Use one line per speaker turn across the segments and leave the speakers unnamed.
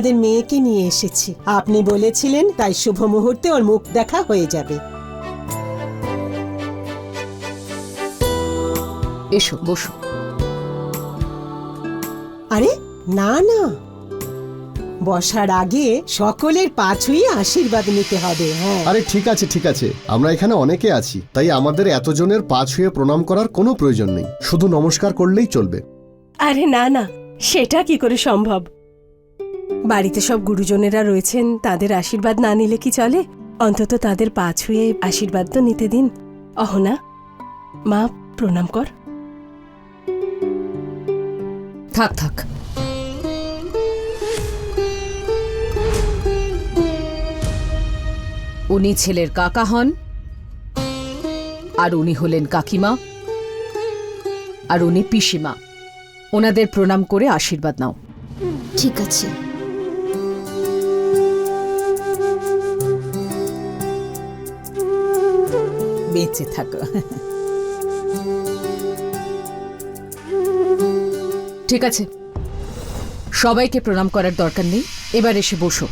আমাদের মেয়েকে নিয়ে এসেছি। আপনি বলেছিলেন তাই শুভ মুহূর্তে ওর মুখ দেখা হয়ে যাবে।
এসো বসো।
আরে না না। বসার আগে সকলের পা ছুঁয়ে আশীর্বাদ নিতে হবে হ্যাঁ।
আরে ঠিক আছে ঠিক আছে। আমরা এখানে অনেকে আছি তাই আমাদের এতজনের পা ছুঁয়ে প্রণাম করার কোনো প্রয়োজন নেই। শুধু নমস্কার করলেই চলবে।
আরে না না সেটা কি করে সম্ভব? বাড়িতে সব গুরুজনেরা রয়েছেন তাদের আশীর্বাদ না নিলে কি চলে? অন্তত তাদের পা ছুঁয়ে আশীর্বাদ তো নিতে দিন। অহনা মা প্রণাম কর।
থাক থাক। উনি ছেলের কাকা হন আর উনি হলেন কাকিমা আর উনি পিসিমা। ওনাদের প্রণাম করে আশীর্বাদ নাও।
ঠিক আছে।
বেঁচে থাকো।
ঠিক আছে। সবাইকে প্রণাম করার দরকার নেই। এবার এসে বসো।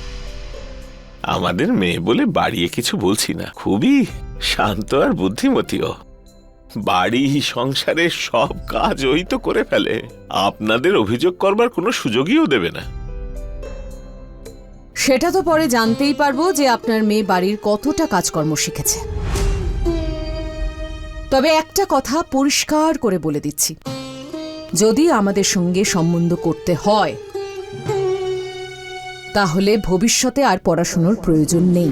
আমাদের মেয়ে বলে বাড়িয়ে কিছু বলছি না। খুবই শান্ত আর বুদ্ধিমতীও। বাড়ি সংসারের সব কাজ ওই তো করে ফেলে। আপনাদের অভিযোগ করবার কোনো সুযোগইও দেবে না।
সেটা তো পরে জানতেই পারব যে আপনার মেয়ে বাড়ির কতটা কাজকর্ম শিখেছে। তবে একটা কথা পরিষ্কার করে বলে দিচ্ছি। যদি আমাদের সঙ্গে সম্বন্ধ করতে হয় তাহলে ভবিষ্যতে আর পড়াশুনোর প্রয়োজন নেই।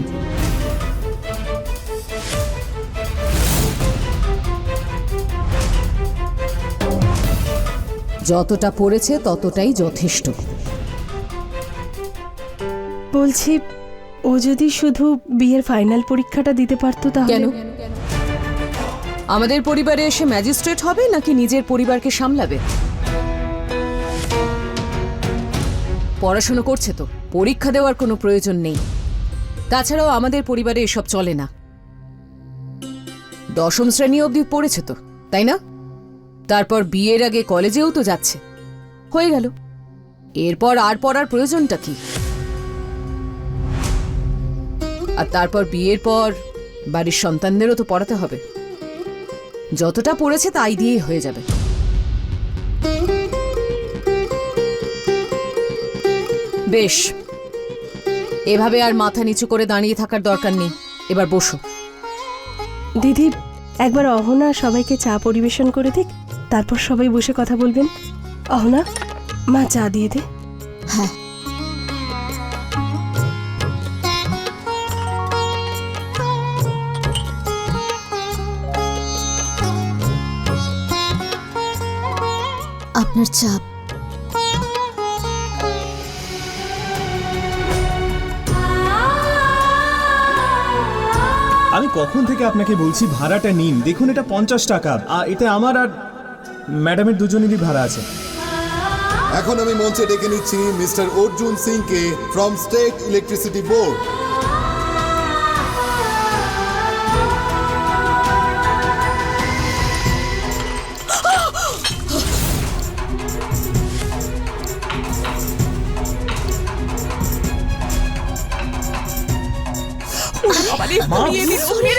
যতটা পড়েছে ততটাই যথেষ্ট।
বলছি ও যদি শুধু বিয়ের ফাইনাল পরীক্ষাটা দিতে পারতো তাহলে?
কেন? আমাদের পরিবারে এসে ম্যাজিস্ট্রেট হবে নাকি নিজের পরিবারকে সামলাবে? পড়াশোনা করছে তো, পরীক্ষা দেওয়ার কোনো প্রয়োজন নেই। তাছাড়াও আমাদের পরিবারে এসব চলে না। দশম শ্রেণি অবধি পড়েছে তো, তাই না? তারপর বিয়ের আগে কলেজেও তো যাচ্ছে। হয়ে গেল। এরপর আর পড়ার প্রয়োজনটা কি? আর তারপর বিয়ের পর বাড়ির সন্তানদেরও তো পড়াতে হবে। যতটা পড়েছে তাই দিয়েই হয়ে যাবে। বেশ। এভাবে আর মাথা নিচু করে দাঁড়িয়ে থাকার দরকার নেই। এবার বসো।
দিদি একবার অহনা সবাইকে চা পরিবেশন করে দিক তারপর সবাই বসে কথা বলবেন। অহনা মা চা দিয়ে দে।
হ্যাঁ। আপনার চাপ।
আমি কখন থেকে আপনাকে বলছি ভাড়াটা নিন? দেখুন এটা পঞ্চাশ টাকা। আর এতে আমার আর ম্যাডামের দুজনেরই ভাড়া আছে।
এখন আমি মঞ্চে ডেকে নিচ্ছি মিস্টার অর্জুন সিংকে ফ্রম স্টেট ইলেকট্রিসিটি বোর্ড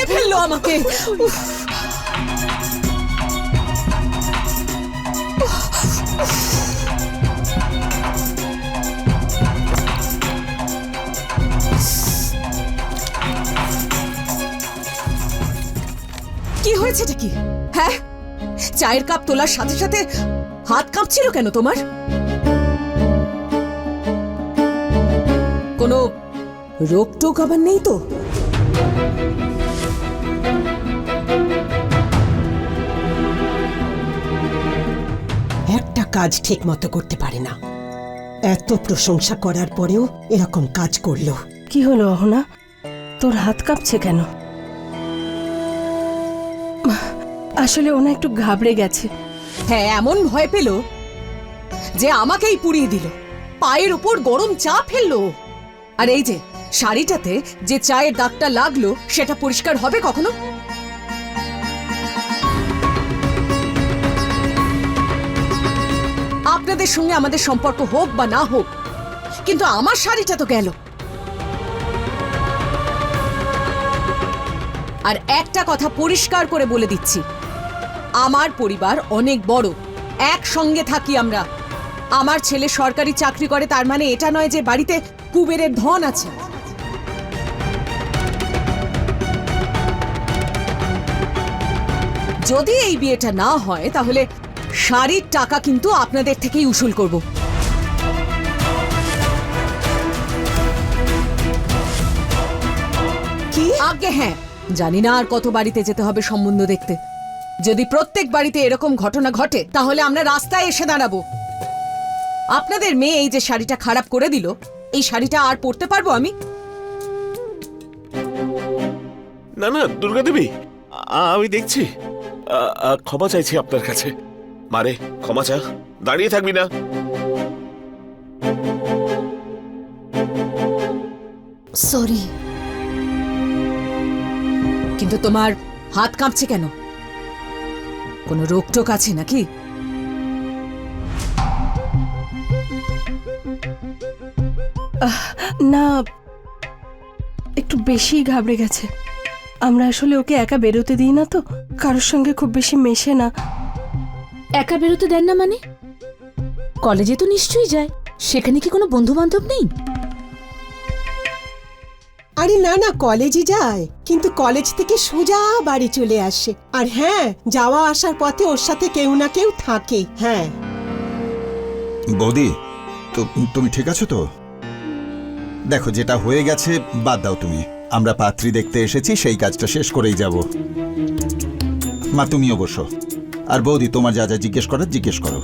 ফেলল আমাকে কি হয়েছে কি হ্যাঁ? চায়ের কাপ তোলার সাথে সাথে হাত কাঁপছিল কেন তোমার? কোনো রোগ টোক আবার নেই তো?
কাজ ঠিক মতো করতে পারে না। এত প্রশংসা করার পরেও এরকম কাজ করল।
কি হলো অহনা? তোর হাত কাঁপছে কেন? আসলে ওনা একটু ঘাবড়ে গেছে।
হ্যাঁ এমন ভয় পেল যে আমাকেই পুড়িয়ে দিল। পায়ের উপর গরম চা ফেলল। আর এই যে শাড়িটাতে যে চায়ের দাগটা লাগল সেটা পরিষ্কার হবে কখনো? আপনাদের সঙ্গে আমাদের সম্পর্ক হোক বা না হোক, কিন্তু আমার শাড়িটা তো গেল। আর একটা কথা পরিষ্কার করে বলে দিচ্ছি, আমার পরিবার অনেক বড়, একসঙ্গে থাকি আমরা। আমার ছেলে সরকারি চাকরি করে, তার মানে এটা নয় যে বাড়িতে কুবেরের ধন আছে। যদি এই বিয়েটা না হয়, তাহলে শাড়ির টাকা কিন্তু আপনাদের থেকেই উসুল করব।
কি?
আগে হ্যাঁ। জানি না আর কত বাড়িতে যেতে হবে সম্বন্ধ দেখতে। যদি প্রত্যেক বাড়িতে এরকম ঘটনা ঘটে, তাহলে আমরা রাস্তায় এসে দাঁড়াবো। আপনাদের মেয়ে এই যে শাড়িটা খারাপ করে দিল, এই শাড়িটা আর পরতে পারব আমি?
না না দুর্গা দেবী আমি দেখছি। ক্ষমা চাইছি আপনার কাছে। মারে ক্ষমা চা দাঁড়িয়ে থাকবি না।
সরি
কিন্তু তোমার হাত কাঁপছে কেন? কোনো রোগ টোক আছে নাকি?
না একটু বেশি ঘাবড়ে গেছে। আমরা আসলে ওকে একা বেরোতে দিই না তো? কারোর সঙ্গে খুব বেশি মেশে না।
একা বেরোতে দেন না মানে? কলেজে তো নিশ্চয়ই যায়। সেখানে কি কোনো বন্ধু বান্ধব নেই?
আরে না না কলেজে যায়। কিন্তু কলেজ থেকে সোজা বাড়ি চলে আসে। আর হ্যাঁ যাওয়া আসার পথে ওর সাথে কেউ না কেউ থাকে। হ্যাঁ।
বৌদি তো তুমি ঠিক আছো তো? দেখো যেটা হয়ে গেছে বাদ দাও তুমি। আমরা পাত্রী দেখতে এসেছি সেই কাজটা শেষ করেই যাব। মা তুমিও বসো। আর বৌদি তোমার যা যা জিজ্ঞেস করার জিজ্ঞেস করো।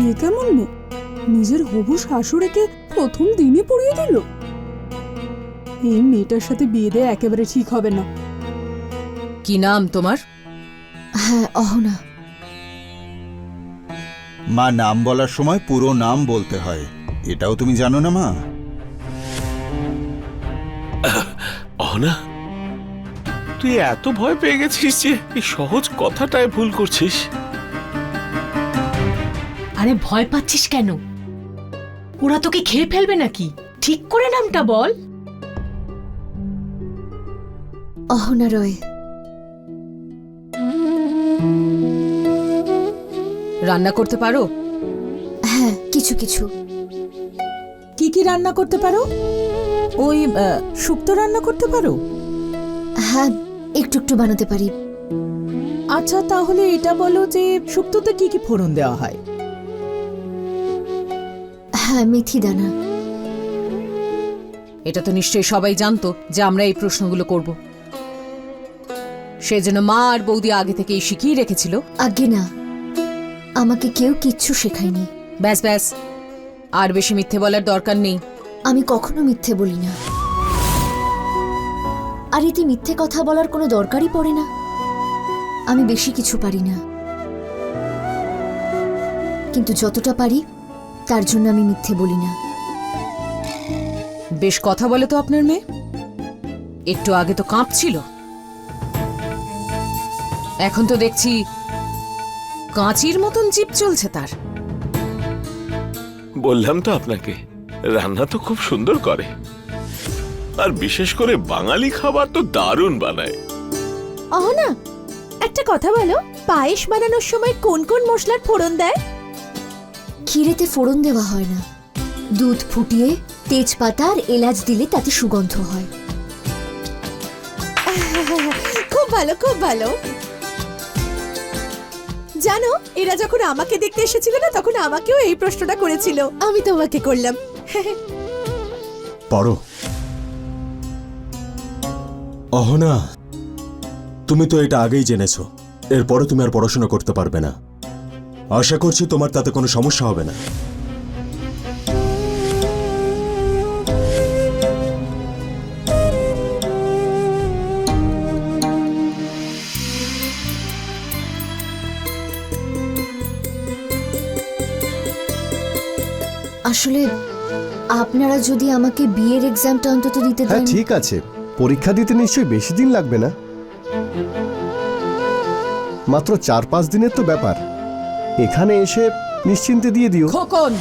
এ কেমন মেয়ে? নিজের হবু শাশুড়িকে প্রথম দিনই পড়িয়ে দিল। এই মেয়েটার সাথে বিয়ে দেয়া একেবারে ঠিক হবে না।
কি নাম তোমার?
হ্যাঁ অহনা।
মা নাম বলার সময় পুরো নাম বলতে হয়। এটাও তুমি জানো না মা?
অহনা তুই এত ভয় পেয়ে গেছিস যে এই সহজ কথাটায় ভুল করছিস।
আরে ভয় পাচ্ছিস কেন? ওরা তোকে খেয়ে ফেলবে নাকি? ঠিক করে নামটা বল।
অহনা রয়।
রান্না করতে পারো?
হ্যাঁ কিছু কিছু।
কি কি রান্না করতে পারো? ওই শুক্তো রান্না করতে পারো?
হ্যাঁ একটু একটু বানাতে পারি।
আচ্ছা তাহলে এটা বলো যে শুক্তোতে কি কি ফোড়ন দেওয়া হয়?
হ্যাঁ মেথি দানা।
এটা তো নিশ্চয়ই সবাই জানতো যে আমরা এই প্রশ্নগুলো করব। সেজন্য মা আর বৌদি আগে থেকেই শিখিয়ে রেখেছিল।
আগে না। আমাকে কেউ কিচ্ছু শেখায়নি।
ব্যাস ব্যাস। আর বেশি মিথ্যে বলার দরকার নেই।
আমি কখনো মিথ্যে বলি না। আর এতে মিথ্যে কথা বলার কোনো দরকারই পড়ে না। আমি বেশি কিছু পারি না। কিন্তু যতটা পারি তার জন্য আমি মিথ্যে বলি না।
বেশ কথা বলে তো আপনার মেয়ে। একটু আগে তো কাঁপছিল। এখন তো দেখছি কাঁচির মতন জিপ চলছে তার।
বললাম তো আপনাকে। রান্না তো খুব সুন্দর করে। আর বিশেষ করে বাঙালি খাবার তো দারুণ বানায়।
অহনা একটা কথা বলো পায়েস বানানোর সময় কোন কোন মশলার ফোড়ন দেয়?
ক্ষীরেতে ফোড়ন দেওয়া হয় না। দুধ ফুটিয়ে তেজপাতা আর এলাচ দিলে তাতে সুগন্ধ হয়।
খুব ভালো খুব ভালো। জানো এরা যখন আমাকে দেখতে এসেছিল না তখন আমাকেও এই প্রশ্নটা করেছিল। আমি তোমাকে করলাম।
পড়ো। অহনা, তুমি তো এটা আগেই জেনেছো। এরপরে তুমি আর পড়াশোনা করতে পারবে না। আশা করছি তোমার তাতে কোনো সমস্যা হবে না।
আসলে আপনারা যদি আমাকে বিয়ের এক্সামটা অন্তত দিতে
হ্যাঁ
দেন।
ঠিক আছে। পরীক্ষা দিতে নিশ্চয়ই বেশি দিন লাগবে না। মাত্র চার পাঁচ দিনের তো ব্যাপার। এখানে এসে নিশ্চিন্তে দিয়ে দিও।
খোকন!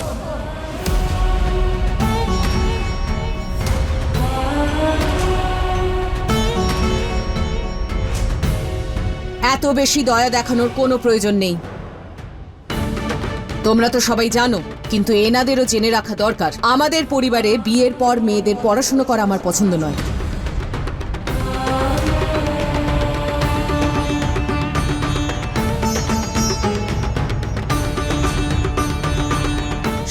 এত বেশি দয়া দেখানোর কোনো প্রয়োজন নেই। তোমরা তো সবাই জানো কিন্তু এনাদেরও জেনে রাখা দরকার, আমাদের পরিবারে বিয়ের পর মেয়েদের পড়াশুনো করা আমার পছন্দ নয়।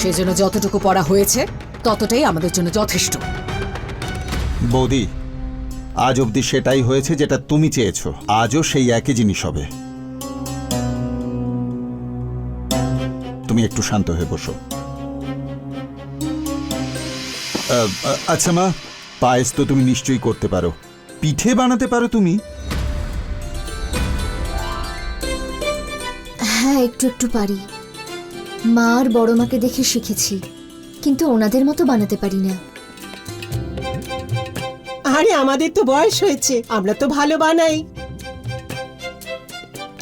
সেজন্য যতটুকু পড়া হয়েছে, ততটাই আমাদের জন্য যথেষ্ট।
বৌদি, আজ অবধি সেটাই হয়েছে যেটা তুমি চেয়েছো। আজও সেই একই জিনিস হবে। তুমি একটু শান্ত হয়ে বসো। আচ্ছা মা পায়েস তো তুমি নিশ্চয়ই করতে পারো। পিঠে বানাতে পারো তুমি?
হ্যাঁ একটু একটু পারি। মা আর বড় মাকে দেখে শিখেছি কিন্তু ওনাদের মতো বানাতে পারি না।
আরে আমাদের তো বয়স হয়েছে আমরা তো ভালো বানাই।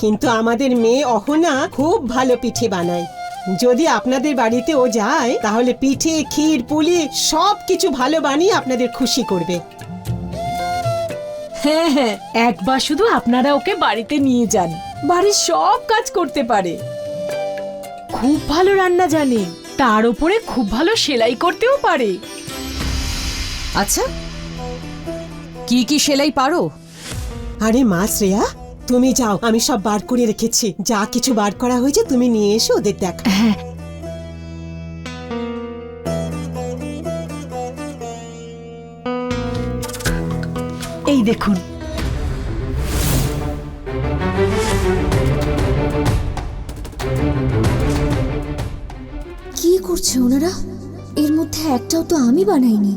কিন্তু আমাদের মেয়ে অহনা খুব ভালো পিঠে বানায়। যদি আপনাদের বাড়িতে ও যায় তাহলে পিঠে ক্ষীর পুলি সব কিছু ভালো বানিয়ে আপনাদের খুশি করবে।
হ্যাঁ হ্যাঁ একবার শুধু আপনারা ওকে বাড়িতে নিয়ে যান। বাড়ির সব কাজ করতে পারে। খুব ভালো রান্না জানে। তার উপরে খুব ভালো সেলাই করতেও পারে।
আচ্ছা কি কি সেলাই পারো?
আরে মা শ্রেয়া তুমি যাও আমি সব বার করে রেখেছি। যা কিছু বার করা হয়েছে তুমি নিয়ে এসো ওদের দেখা।
এই দেখুন।
কি করছে ওনারা? এর মধ্যে একটাও তো আমি বানাইনি।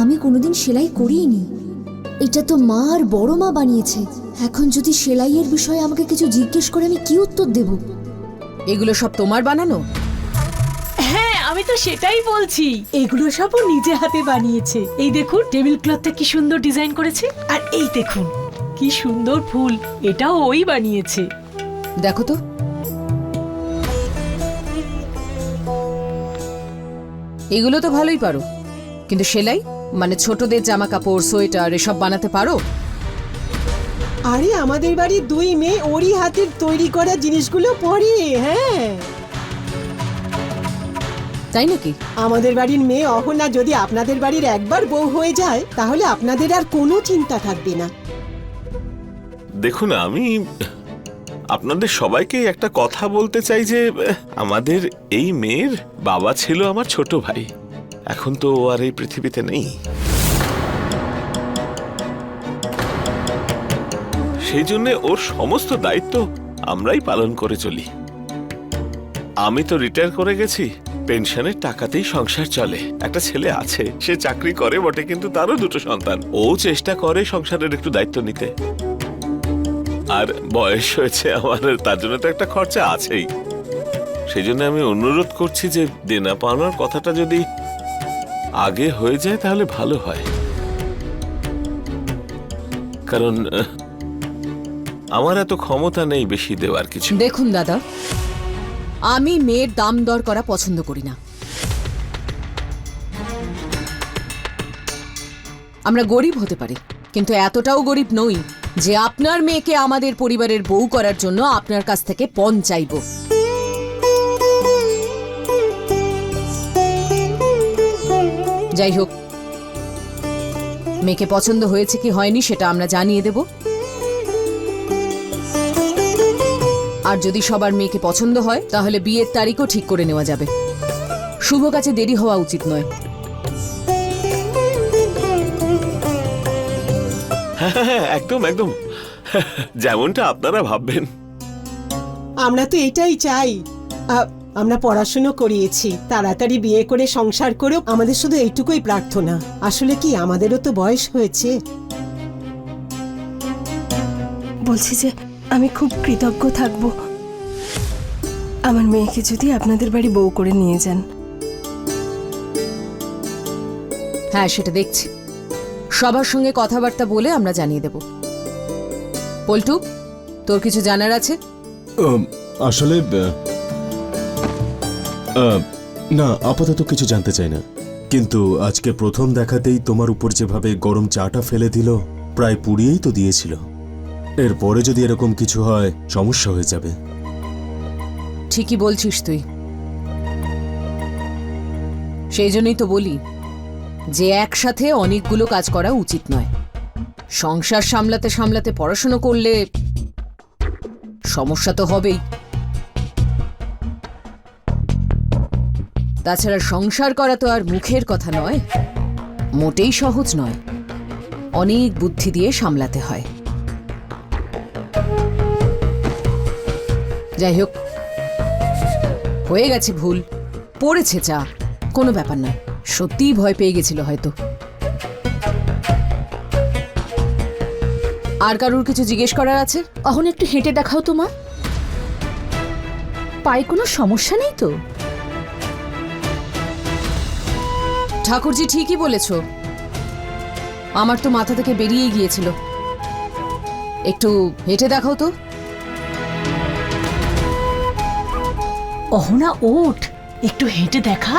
আমি কোনোদিন সেলাই করিনি এটা তো মা আর বড় মা বানিয়েছে। এখন যদি সেলাইয়ের বিষয়ে আমাকে কিছু জিজ্ঞেস করে আমি কি উত্তর দেব?
এগুলো সব তোমার বানানো?
হ্যাঁ আমি তো সেটাই বলছি। এগুলো সব ও নিজে হাতে বানিয়েছে। এই দেখুন টেবিল ক্লথটা কি সুন্দর ডিজাইন করেছে। আর এই দেখুন কি সুন্দর ফুল এটাও ওই বানিয়েছে।
দেখো তো। এগুলো তো ভালোই পারো। কিন্তু সেলাই মানে ছোটদের জামা কাপড় সোয়েটার এসব বানাতে পারো?
আরে আমাদের বাড়ির দুই মেয়ে ওরই হাতের তৈরি করা জিনিসগুলো পরে হ্যাঁ।
তাই নাকি?
আমাদের বাড়ির মেয়ে অহনা যদি আপনাদের বাড়ির একবার বউ হয়ে যায় তাহলে আপনাদের আর কোনো চিন্তা থাকবে না।
দেখুন আমি আপনাদের সবাইকে একটা কথা বলতে চাই যে আমাদের এই মেয়ের বাবা ছিল আমার ছোট ভাই। এখন তো ও আর এই পৃথিবীতে নেই। সেই জন্য ওর সমস্ত দায়িত্ব আমরাই পালন করে চলি। আমি তো রিটায়ার করে গেছি। পেনশনের টাকাতেই সংসার চলে। একটা ছেলে আছে, সে চাকরি করে বটে, কিন্তু তারও দুটো সন্তান। ও চেষ্টা করে সংসারের একটু দায়িত্ব নিতে। আর বয়স হয়েছে আমার তার জন্য তো একটা খরচা আছেই। সেই জন্য আমি অনুরোধ করছি যে দেনা পাওনার কথাটা যদি আগে হয়ে যায়, তাহলে ভালো হয়। কারণ আমার এত ক্ষমতা নেই বেশি দেওয়ার কিছু।
দেখুন, দাদা, আমি মেয়ের দাম দর করা পছন্দ করি না। আমরা গরিব হতে পারি, কিন্তু এতটাও গরিব নই যে আপনার মেয়েকে আমাদের পরিবারের বউ করার জন্য আপনার কাছ থেকে পণ চাইব। যাই হোক, মেয়েকে পছন্দ হয়েছে কি হয়নি সেটা আমরা জানিয়ে দেব। আর যদি সবার মেয়েকে পছন্দ হয় তাহলে বিয়ের তারিখও ঠিক করে নেওয়া যাবে। শুভ কাছে দেরি হওয়া উচিত নয়।
হ্যাঁ হ্যাঁ একদম একদম। যেমনটা আপনারা ভাববেন।
আমরা তো এটাই চাই। আ, আমরা পড়াশুনো করিয়েছি। তাড়াতাড়ি বিয়ে করে সংসার করেও আমাদের শুধু এইটুকুই প্রার্থনা। আসলে কি আমাদেরও তো বয়স হয়েছে?
বলছি যে আমি খুব কৃতজ্ঞ থাকব। আমার মেয়েকে যদি আপনাদের বাড়ি বউ করে নিয়ে যান।
হ্যাঁ সেটা দেখছি। সবার সঙ্গে কথাবার্তা বলে আমরা জানিয়ে দেব। পল্টু তোর কিছু জানার আছে?
আসলে না আপাতত কিছু জানতে চাই না। কিন্তু আজকে প্রথম দেখাতেই তোমার উপর যেভাবে গরম চাটা ফেলে দিল প্রায় পুড়িয়েই তো দিয়েছিল। এরপরে যদি এরকম কিছু হয়, সমস্যা হয়ে যাবে।
ঠিকই বলছিস তুই। সেই জন্যই তো বলি, যে একসাথে অনেকগুলো কাজ করা উচিত নয়। সংসার সামলাতে সামলাতে পড়াশুনো করলে সমস্যা তো হবেই। তাছাড়া সংসার করা তো আর মুখের কথা নয়, মোটেই সহজ নয়। অনেক বুদ্ধি দিয়ে সামলাতে হয়। যাই হোক হয়ে গেছে ভুল। পড়েছে চা কোনো ব্যাপার না সত্যিই ভয় পেয়ে গেছিল হয়তো। আর কারুর কিছু জিজ্ঞেস করার আছে?
অহন একটু হেঁটে দেখাও তো মা। পায়ে কোনো সমস্যা নেই তো?
ঠাকুরজি ঠিকই বলেছ। আমার তো মাথা থেকে বেরিয়ে গিয়েছিল। একটু হেঁটে দেখাও তো।
অহনা ওঠ। একটু হেঁটে দেখা।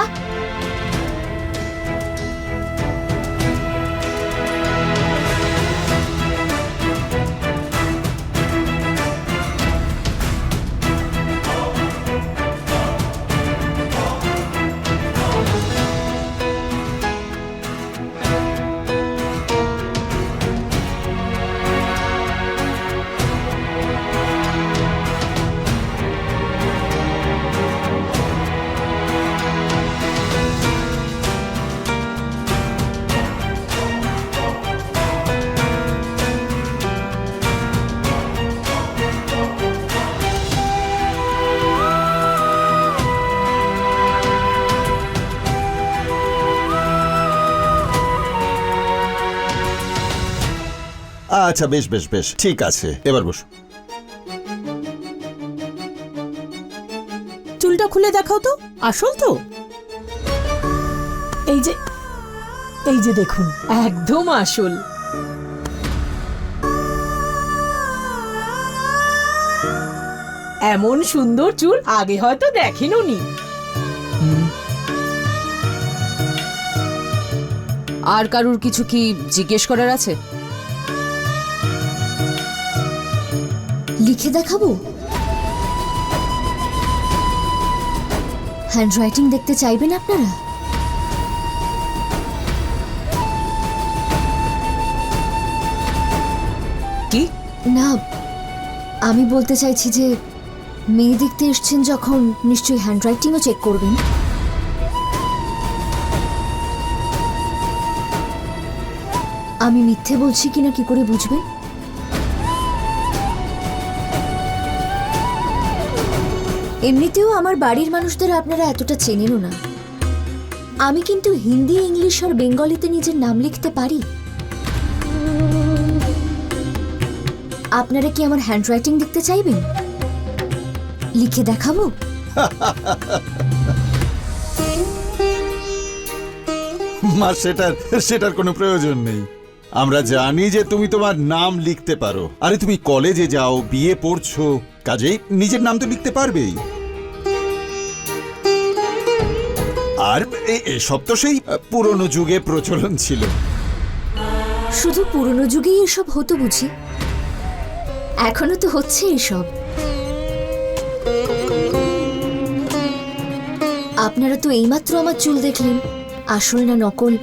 আচ্ছা বেশ বেশ বেশ, ঠিক আছে। এবার বসো।
চুলটা খুলে দেখাও তো, আসল তো। এই যে এই যে দেখুন,
একদম আসল।
এমন সুন্দর চুল আগে হয়তো দেখেনও নি
আর কারুর কিছু কি জিজ্ঞেস করার আছে?
লিখে দেখাবো? হ্যান্ডরাইটিং দেখতে চাইবেন আপনারা?
কি?
না আমি বলতে চাইছি যে মেয়ে দেখতে এসছেন যখন নিশ্চয়ই হ্যান্ডরাইটিংও চেক করবেন। আমি মিথ্যে বলছি কিনা কি করে বুঝবেন? এমনিতেও আমার বাড়ির মানুষদের আপনারা এতটা চেনেনও না। আমি কিন্তু হিন্দি, ইংলিশ আর বেঙ্গলিতে নিজের নাম লিখতে পারি। আপনারা কি আমার হ্যান্ডরাইটিং দেখতে চাইবেন? লিখে দেখাবো?
মা, সেটার সেটার কোনো প্রয়োজন নেই। আমরা জানি যে তুমি তোমার নাম লিখতে পারো। আরে তুমি কলেজে যাও, বিয়ে পড়ছো, কাজেই নিজের নাম তো লিখতে পারবেই। আর এ- এসব তো সেই পুরনো যুগে প্রচলন ছিল।
শুধু পুরনো যুগেই এসব হতো বুঝি? এখনও তো হচ্ছে এসব। আপনারা তো এইমাত্র আমার চুল দেখলেন। আসল না নকল?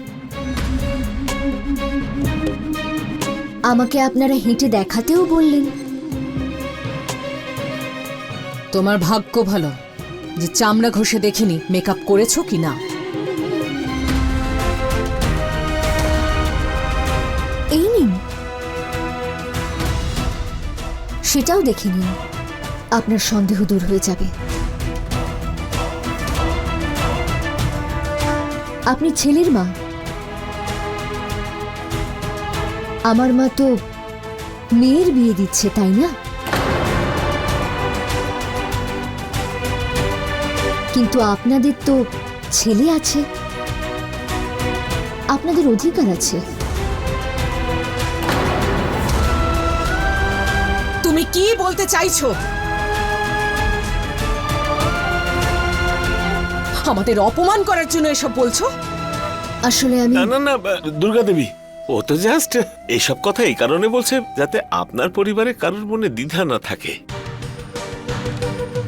আমাকে আপনারা হেঁটে দেখাতেও বললেন।
তোমার ভাগ্য ভালো। যে চামড়া ঘষে দেখিনি মেকআপ করেছ কি না
এই নিন। সেটাও দেখে নিন। আপনার সন্দেহ দূর হয়ে যাবে। আপনি ছেলের মা। আমার মা তো মেয়ের বিয়ে দিচ্ছে, তাই না? কিন্তু আপনাদের তো ছেলে আছে। আপনাদের অধিকার আছে।
তুমি কি বলতে চাইছো? আমাদের অপমান করার জন্য এসব বলছো?
আসলে আমি
না না না দুর্গা দেবী ও তো জাস্ট এইসব কথা এই কারণে বলছে যাতে আপনার পরিবারে কারোর মনে দ্বিধা না থাকে।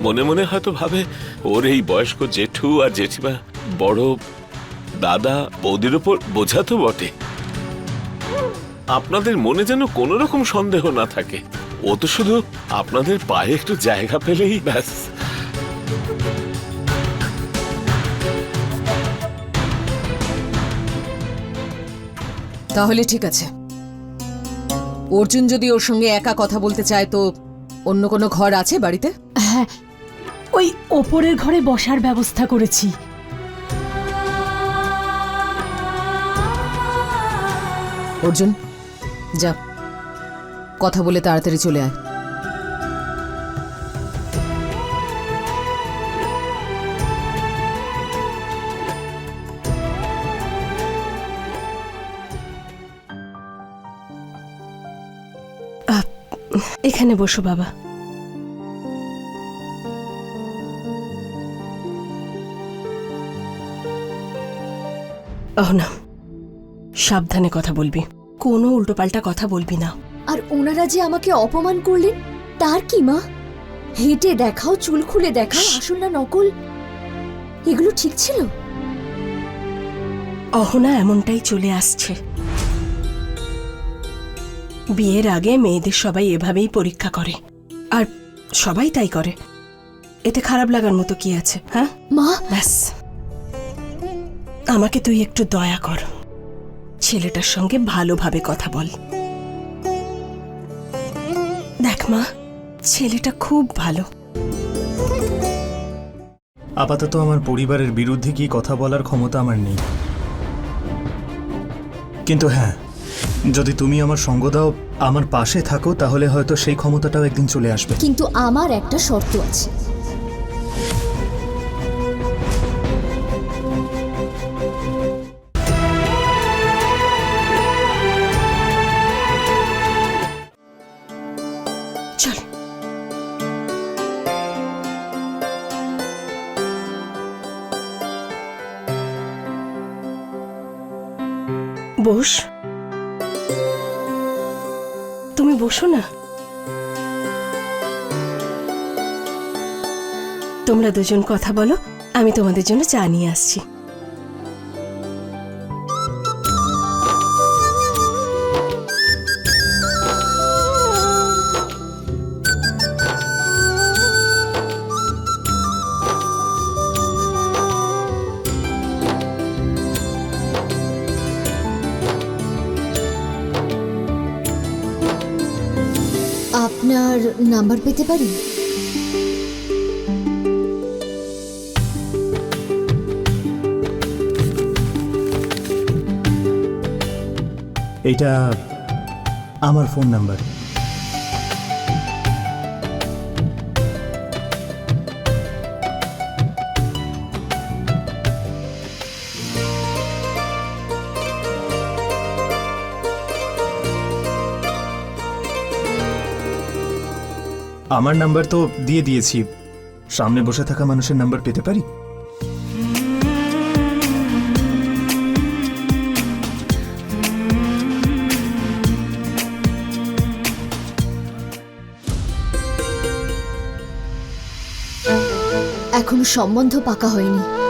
মনে মনে হয়তো ভাবে ওর এই বয়স্ক জেঠু আর জেঠিমা বড় দাদা বৌদির ওপর বোঝা তো বটে। আপনাদের মনে যেন কোনো রকম সন্দেহ না থাকে। ও তো শুধু আপনাদের পায়ে একটু জায়গা পেলেই ব্যাস।
তাহলে ঠিক আছে। অর্জুন যদি ওর সঙ্গে একা কথা বলতে চায় তো অন্য কোনো ঘর আছে বাড়িতে?
হ্যাঁ ওই ওপরের ঘরে বসার ব্যবস্থা করেছি।
অর্জুন যা। কথা বলে তাড়াতাড়ি চলে আয়।
এখানে বসো বাবা। অহনা সাবধানে কথা বলবি। কোনো উল্টোপাল্টা কথা বলবি না।
আর ওনারা যে আমাকে অপমান করলেন তার কি মা? হেঁটে দেখাও চুল খুলে দেখাও আসল না নকল। এগুলো ঠিক ছিল?
অহনা এমনটাই চলে আসছে। বিয়ের আগে মেয়েদের সবাই এভাবেই পরীক্ষা করে। আর সবাই তাই করে। এতে খারাপ লাগার মতো কি আছে হ্যাঁ?
মা?
ব্যাস। আমাকে তুই একটু দয়া কর। ছেলেটার সঙ্গে ভালোভাবে কথা বল। দেখ মা ছেলেটা খুব ভালো।
আপাতত আমার পরিবারের বিরুদ্ধে কি কথা বলার ক্ষমতা আমার নেই। কিন্তু হ্যাঁ যদি তুমি আমার সঙ্গ দাও আমার পাশে থাকো তাহলে হয়তো সেই ক্ষমতাটাও একদিন চলে আসবে।
কিন্তু আমার একটা শর্ত আছে।
তুমি বসো না। তোমরা দুজন কথা বলো আমি তোমাদের জন্য চা নিয়ে আসছি।
পেতে পারি?
এইটা আমার ফোন নাম্বার। আমার নাম্বার তো দিয়ে দিয়েছি। সামনে বসে থাকা মানুষের নাম্বার পেতে পারি?
এখনও সম্বন্ধ পাকা হয়নি।